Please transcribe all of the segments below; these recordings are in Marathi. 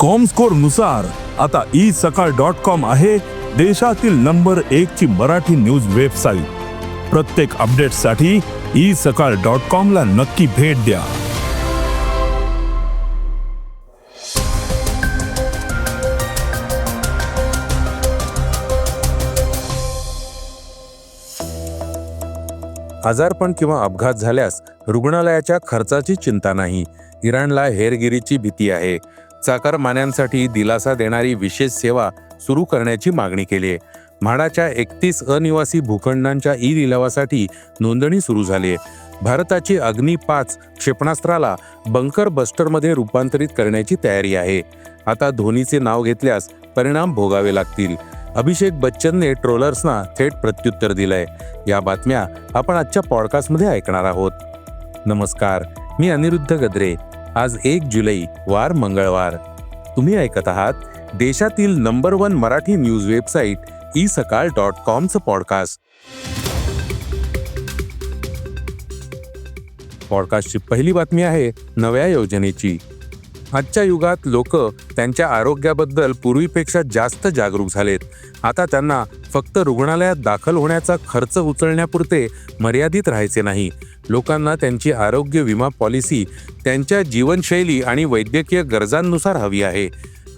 कॉमस्कोरनुसार आता ई सकाळ डॉट कॉम आहे देशातील नंबर एक ची मराठी न्यूज वेबसाईट प्रत्येक अपडेटसाठी ई सकाळ डॉट कॉम ला नक्की भेट द्या. आजारपण किंवा अपघात झाल्यास रुग्णालयाच्या खर्चाची चिंता नाही. इराणला हेरगिरीची भीती आहे. चाकरमान्यांसाठी दिलासा देणारी विशेष सेवा सुरू करण्याची मागणी केली आहे. म्हाडाच्या एकतीस अनिवासी भूखंडांच्या ई लिलावासाठी नोंदणी सुरू झाली आहे. भारताची अग्नी पाच क्षेपणास्त्राला बंकर बस्टरमध्ये रूपांतरित करण्याची तयारी आहे. आता धोनीचे नाव घेतल्यास परिणाम भोगावे लागतील. अभिषेक बच्चनने ट्रोलर्सना थेट प्रत्युत्तर दिलंय. या बातम्या आपण आजच्या पॉडकास्टमध्ये ऐकणार आहोत. नमस्कार मी अनिरुद्ध गद्रे. आज एक जुलै वार मंगळवार. तुम्ही ऐकत आहात देशातील number one Marathi news website E Sakal dot कॉमचं podcast. पॉडकास्टची पहिली बातमी आहे नव्या योजनेची. आजच्या युगात लोक त्यांच्या आरोग्याबद्दल पूर्वीपेक्षा जास्त जागरूक झालेत. आता त्यांना फक्त रुग्णालयात दाखल होण्याचा खर्च उचलण्यापुरते मर्यादित राहायचे नाही. लोकांना त्यांची आरोग्य विमा पॉलिसी त्यांच्या जीवनशैली आणि वैद्यकीय गरजांनुसार हवी आहे.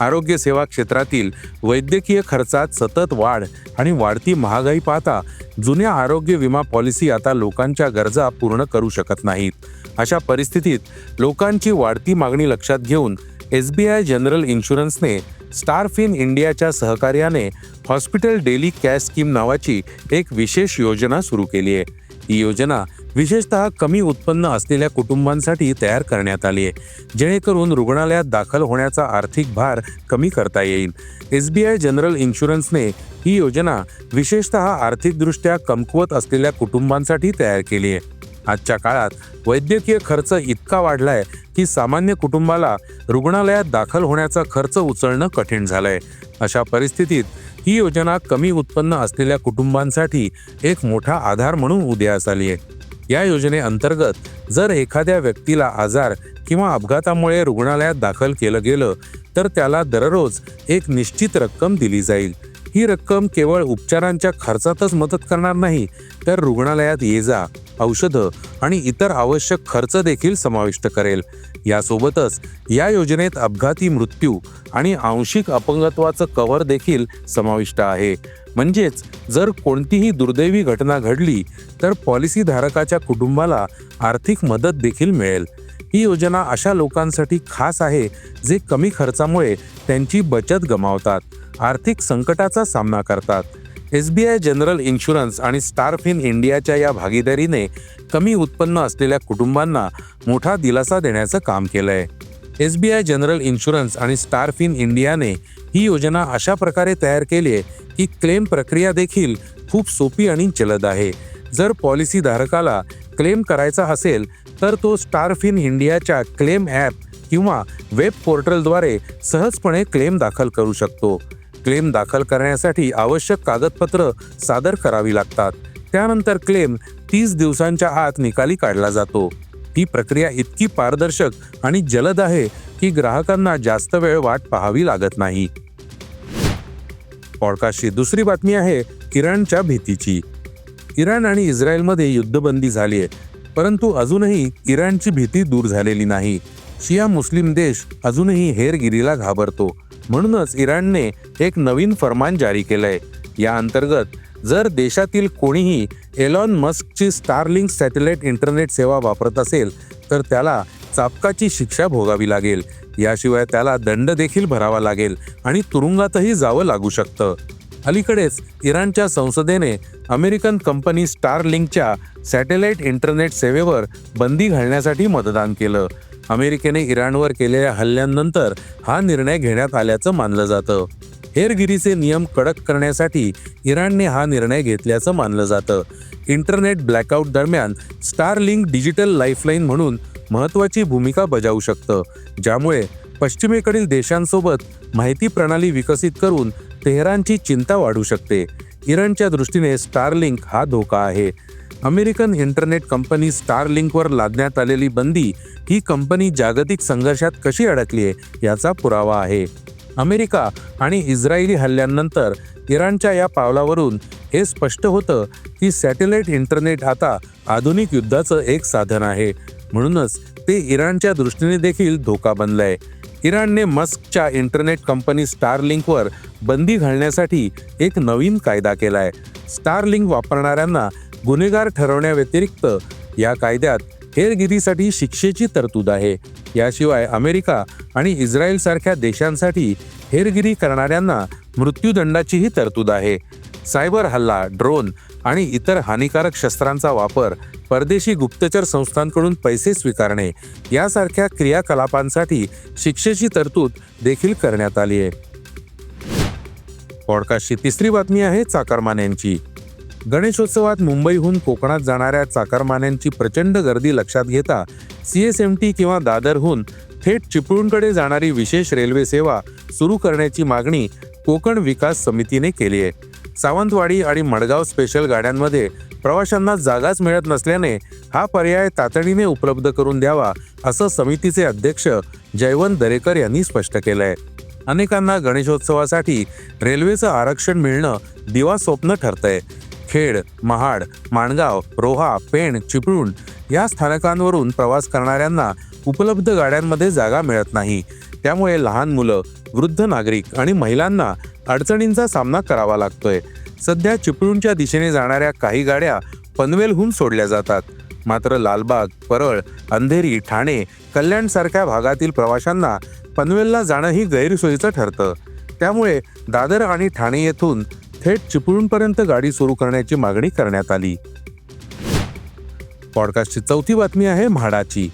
आरोग्य सेवा क्षेत्रातील वैद्यकीय खर्चात सतत वाढ आणि वाढती महागाई पाहता जुन्या आरोग्य विमा पॉलिसी आता लोकांच्या गरजा पूर्ण करू शकत नाहीत. अशा परिस्थितीत लोकांची वाढती मागणी लक्षात घेऊन एस बी आय जनरल इन्शुरन्सने स्टारफिन इंडियाच्या सहकार्याने हॉस्पिटल डेली कॅश स्कीम नावाची एक विशेष योजना सुरू केली आहे. ही योजना विशेषतः कमी उत्पन्न असलेल्या कुटुंबांसाठी तयार करण्यात आली आहे जेणेकरून रुग्णालयात दाखल होण्याचा आर्थिक भार कमी करता येईल. एस बी आय जनरल इन्शुरन्सने ही योजना विशेषतः आर्थिकदृष्ट्या कमकुवत असलेल्या कुटुंबांसाठी तयार केली आहे. आजच्या काळात वैद्यकीय खर्च इतका वाढलाय की सामान्य कुटुंबाला रुग्णालयात दाखल होण्याचा खर्च उचलणं कठीण झालंय. अशा परिस्थितीत ही योजना कमी उत्पन्न असलेल्या कुटुंबांसाठी एक मोठा आधार म्हणून उदयास आली आहे या योजनेअंतर्गत जर एखाद्या व्यक्तीला आजार किंवा अपघातामुळे रुग्णालयात दाखल केलं गेलं तर त्याला दररोज एक निश्चित रक्कम दिली जाईल. ही रक्कम केवळ उपचारांच्या खर्चातच मदत करणार नाही तर रुग्णालयात ये जा. औषधं आणि इतर आवश्यक खर्च देखील समाविष्ट करेल. यासोबतच या योजनेत अपघाती मृत्यू आणि आंशिक अपंगत्वाचं कव्हर देखील समाविष्ट आहे. म्हणजेच जर कोणतीही दुर्दैवी घटना घडली तर पॉलिसीधारकाच्या कुटुंबाला आर्थिक मदत देखील मिळेल. ही योजना अशा लोकांसाठी खास आहे जे कमी खर्चामुळे त्यांची बचत गमावतात आर्थिक संकटाचा सामना करतात. S B I general insurance आणि स्टारफिन इंडियाच्या या भागीदारीने कमी उत्पन्न असलेल्या कुटुंबांना मोठा दिलासा देण्याचं काम केलंय. S B I general insurance आणि स्टारफिन इंडियाने ही योजना अशा प्रकारे तयार केली आहे की क्लेम प्रक्रिया देखील खूप सोपी आणि जलद आहे. जर पॉलिसी धारकाला क्लेम करायचा असेल तर तो स्टारफिन इंडियाच्या क्लेम ॲप किंवा वेब पोर्टलद्वारे सहजपणे क्लेम दाखल करू शकतो. क्लेम दाखल करण्यासाठी आवश्यक कागदपत्र सादर करावी लागतात. त्यानंतर क्लेम तीस दिवसांच्या आत निकाली काढला जातो. ही प्रक्रिया इतकी पारदर्शक आणि जलद आहे की ग्राहकांना जास्त वेळ वाट पाहावी लागत नाही. पॉडकास्टची दुसरी बातमी आहे इराणच्या भीतीची. इराण आणि इस्रायलमध्ये युद्धबंदी झाली आहे परंतु अजूनही इराणची भीती दूर झालेली नाही. शिया मुस्लिम देश अजूनही हेरगिरीला घाबरतो. म्हणूनच इराणने एक नवीन फरमान जारी केलंय. या अंतर्गत जर देशातील कोणीही एलॉन मस्कची स्टारलिंक सॅटेलाइट इंटरनेट सेवा वापरत असेल तर त्याला चापकाची शिक्षा भोगावी लागेल. याशिवाय त्याला दंड देखील भरावा लागेल आणि तुरुंगातही जावं लागू शकतं. अलीकडेच इराणच्या संसदेने अमेरिकन कंपनी स्टारलिंकच्या सॅटेलाइट इंटरनेट सेवेवर बंदी घालण्यासाठी मतदान केलं. अमेरिकेने इराणवर केलेल्या हल्ल्यांनंतर हा निर्णय घेण्यात आल्याचं मानलं जातं. हेरगिरीचे नियम कडक करण्यासाठी इराणने हा निर्णय घेतल्याचं मानलं जातं. इंटरनेट ब्लॅकआउट दरम्यान स्टारलिंक डिजिटल लाईफलाईन म्हणून महत्त्वाची भूमिका बजावू शकतं. ज्यामुळे पश्चिमेकडील देशांसोबत माहिती प्रणाली विकसित करून तेहरानची चिंता वाढू शकते. इराणच्या दृष्टीने स्टारलिंक हा धोका आहे. अमेरिकन इंटरनेट कंपनी स्टार लिंकवर लादण्यात आलेली बंदी ही कंपनी जागतिक संघर्षात कशी अडकली आहे याचा पुरावा आहे. अमेरिका आणि इस्रायली हल्ल्यांनंतर इराणच्या या पावलावरून हे स्पष्ट होतं की सॅटेलाइट इंटरनेट आता आधुनिक युद्धाचं एक साधन आहे. म्हणूनच ते इराणच्या दृष्टीने देखील धोका बनलंय. इराणने मस्कच्या इंटरनेट कंपनी स्टारलिंकवर बंदी घालण्यासाठी एक नवीन कायदा केलाय. स्टारलिंक वापरणाऱ्यांना गुन्हेगार ठरवण्याव्यतिरिक्त या कायद्यात हेरगिरीसाठी शिक्षेची तरतूद आहे. याशिवाय अमेरिका आणि इस्रायल सारख्या देशांसाठी हेरगिरी करणाऱ्यांना मृत्यूदंडाचीही तरतूद आहे. सायबर हल्ला ड्रोन आणि इतर हानिकारक शस्त्रांचा वापर परदेशी गुप्तचर संस्थांकडून पैसे स्वीकारणे यासारख्या क्रियाकलापांसाठी शिक्षेची तरतूद देखील करण्यात आली आहे. पॉडकास्टची तिसरी बातमी आहे चाकरमान्यांची. गणेशोत्सवात मुंबईहून कोकणात जाणाऱ्या चाकरमान्यांची प्रचंड गर्दी लक्षात घेता सी एस एम टी किंवा दादरहून थेट चिपळूणकडे जाणारी विशेष रेल्वे सेवा सुरू करण्याची मागणी कोकण विकास समितीने केली आहे. सावंतवाडी आणि मडगाव स्पेशल गाड्यांमध्ये प्रवाशांना जागाच मिळत नसल्याने हा पर्याय तातडीने उपलब्ध करून द्यावा असं समितीचे अध्यक्ष जयवंत दरेकर यांनी स्पष्ट केलंय. अनेकांना गणेशोत्सवासाठी रेल्वेचं आरक्षण मिळणं दिवा स्वप्न ठरतंय. खेड महाड माणगाव रोहा पेण चिपळूण या स्थानकांवरून प्रवास करणाऱ्यांना उपलब्ध गाड्यांमध्ये जागा मिळत नाही. त्यामुळे लहान मुलं वृद्ध नागरिक आणि महिलांना अडचणींचा सामना करावा लागतोय. सध्या चिपळूणच्या दिशेने जाणाऱ्या काही गाड्या पनवेलहून सोडल्या जातात. मात्र लालबाग परळ अंधेरी ठाणे कल्याण सारख्या भागातील प्रवाशांना पनवेलला जाणंही गैरसोयीचं ठरतं. त्यामुळे दादर आणि ठाणे येथून थेट चिपळूणपर्यंत गाडी सुरू करण्याची मागणी करण्यात आली. पॉडकास्टची चौथी बातमी आहे म्हाडाची.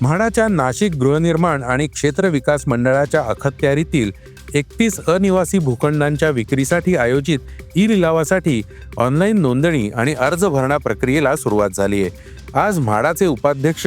म्हाडाच्या नाशिक गृहनिर्माण आणि क्षेत्र विकास मंडळाच्या अखत्यारीतील एकतीस अनिवासी भूखंडांच्या विक्रीसाठी आयोजित ई लिलावासाठी ऑनलाईन नोंदणी आणि अर्ज भरणा प्रक्रियेला सुरुवात झाली आहे. आज म्हाडाचे उपाध्यक्ष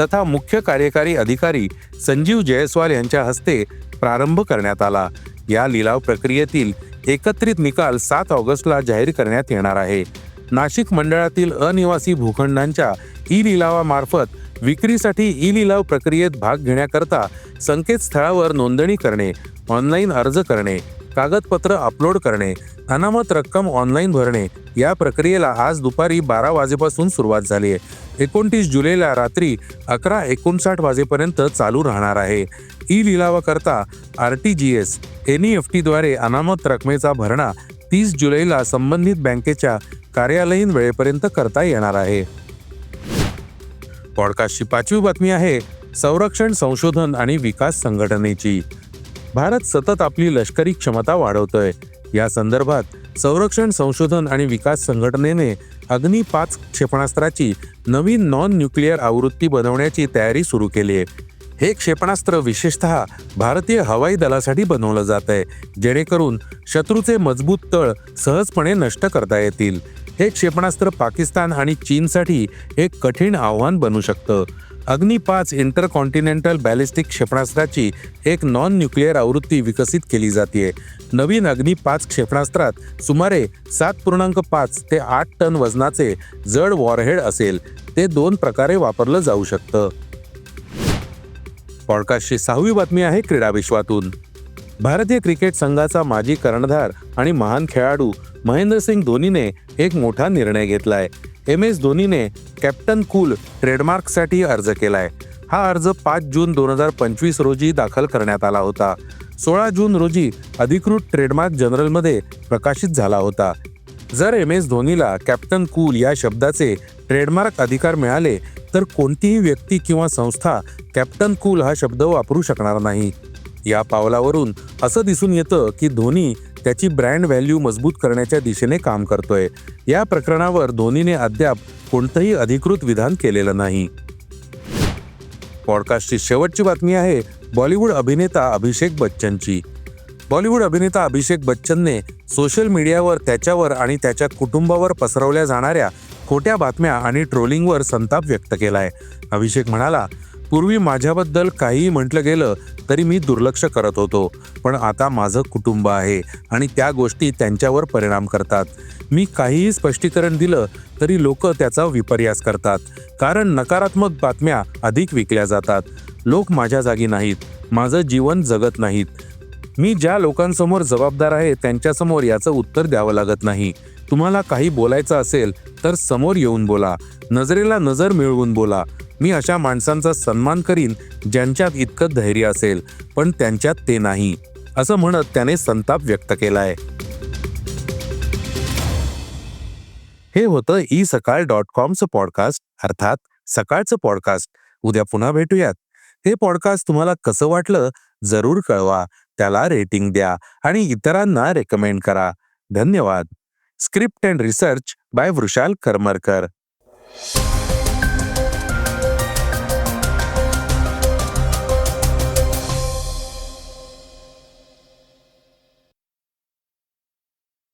तथा मुख्य कार्यकारी अधिकारी संजीव जयस्वाल यांच्या हस्ते प्रारंभ करण्यात आला. या लिलाव प्रक्रियेतील एकत्रित निकाल सात ऑगस्टला जाहीर करण्यात येणार आहे. नाशिक मंडळातील अनिवासी भूखंडांच्या ई लिलावामार्फत विक्रीसाठी ई लिलाव प्रक्रियेत भाग घेण्याकरता संकेतस्थळावर नोंदणी करणे ऑनलाईन अर्ज करणे कागदपत्र अपलोड करणे अनामत रक्कम ऑनलाईन भरणे या प्रक्रियेला आज दुपारी बारा वाजेपासून सुरुवात झाली आहे. एकोणतीस जुलैला रात्री अकरा एकोणसाठ वाजेपर्यंत चालू राहणार आहे. E लिलावाकरता R T G S N E F टीद्वारे अनामत रकमेचा भरणा तीस जुलैला संबंधित बँकेच्या कार्यालयीन वेळेपर्यंत करता येणार आहे. पॉडकास्टची पाचवी बातमी आहे संरक्षण संशोधन आणि विकास संघटनेची. भारत सतत आपली लष्करी क्षमता वाढवतोय. या संदर्भात संरक्षण संशोधन आणि विकास संघटनेने अग्नी पाच क्षेपणास्त्राची नवीन नॉन न्यूक्लिअर आवृत्ती बनवण्याची तयारी सुरू केली आहे. हे क्षेपणास्त्र विशेषतः भारतीय हवाई दलासाठी बनवलं जात आहे जेणेकरून शत्रूचे मजबूत तळ सहजपणे नष्ट करता येतील. हे क्षेपणास्त्र पाकिस्तान आणि चीनसाठी एक कठीण आव्हान बनू शकतं. अग्नी पाच इंटरकॉन्टिनेंटल बॅलिस्टिक क्षेपणास्त्राची एक नॉन न्यूक्लिअर आवृत्ती विकसित केली जाते नवीन अग्नी पाच क्षेपणास्त्रात सुमारे सात पूर्णांक पाच ते आठ टन वजनाचे जड वॉरहेड असेल. ते दोन प्रकारे वापरलं जाऊ शकतं. पॉडकास्टची सहावी बातमी आहे क्रीडा विश्वातून. भारतीय क्रिकेट संघाचा माजी कर्णधार आणि महान खेळाडू महेंद्रसिंग धोनीने एक मोठा निर्णय घेतलाय. एम एस धोनीने कॅप्टन कूल ट्रेडमार्कसाठी अर्ज केलाय. हा अर्ज पाच जून दोन हजार पंचवीस रोजी दाखल करण्यात आला होता. सोळा जून रोजी अधिकृत ट्रेडमार्क जनरलमध्ये प्रकाशित झाला होता. जर एम एस धोनीला कॅप्टन कूल या शब्दाचे ट्रेडमार्क अधिकार मिळाले तर कोणतीही व्यक्ती किंवा संस्था कॅप्टन कूल हा शब्द वापरू शकणार नाही. या पावलावरून असं दिसून येतं की धोनी त्याची ब्रँड व्हॅल्यू मजबूत करण्याच्या दिशेने काम करतोय. या प्रकरणावर धोनीने अद्याप कोणतंही अधिकृत विधान केलेलं नाही. पॉडकास्टची शेवटची बातमी आहे बॉलिवूड अभिनेता अभिषेक बच्चनची. बॉलिवूड अभिनेता अभिषेक बच्चनने सोशल मीडियावर त्याच्यावर आणि त्याच्या कुटुंबावर पसरवल्या जाणाऱ्या खोट्या बातम्या आणि ट्रोलिंगवर संताप व्यक्त केलाय. अभिषेक म्हणाला पूर्वी माझ्याबद्दल काहीही म्हटलं गेलं तरी मी दुर्लक्ष करत होतो. पण आता माझं कुटुंब आहे आणि त्या गोष्टी त्यांच्यावर परिणाम करतात. मी काहीही स्पष्टीकरण दिलं तरी लोक त्याचा विपर्यास करतात. कारण नकारात्मक बातम्या अधिक विकल्या जातात. लोक माझ्या जागी नाहीत. माझं जीवन जगत नाहीत. मी ज्या लोकांसमोर जबाबदार आहे त्यांच्यासमोर याचं उत्तर द्यावं लागत नाही. तुम्हाला काही बोलायचं असेल तर समोर येऊन बोला. नजरेला नजर मिळवून बोला. मी अशा माणसांचा सन्मान करीन ज्यांच्यात इतकं धैर्य असेल पण त्यांच्यात ते नाही असं म्हणत त्याने संताप व्यक्त केलाय. हे होतं ई सकाळ डॉट कॉमचं पॉडकास्ट अर्थात सकाळचं पॉडकास्ट. उद्या पुन्हा भेटूयात. हे पॉडकास्ट तुम्हाला कसं वाटलं जरूर कळवा त्याला रेटिंग द्या आणि इतरांना रेकमेंड करा. धन्यवाद. Script and research by Vrushal Karmarkar.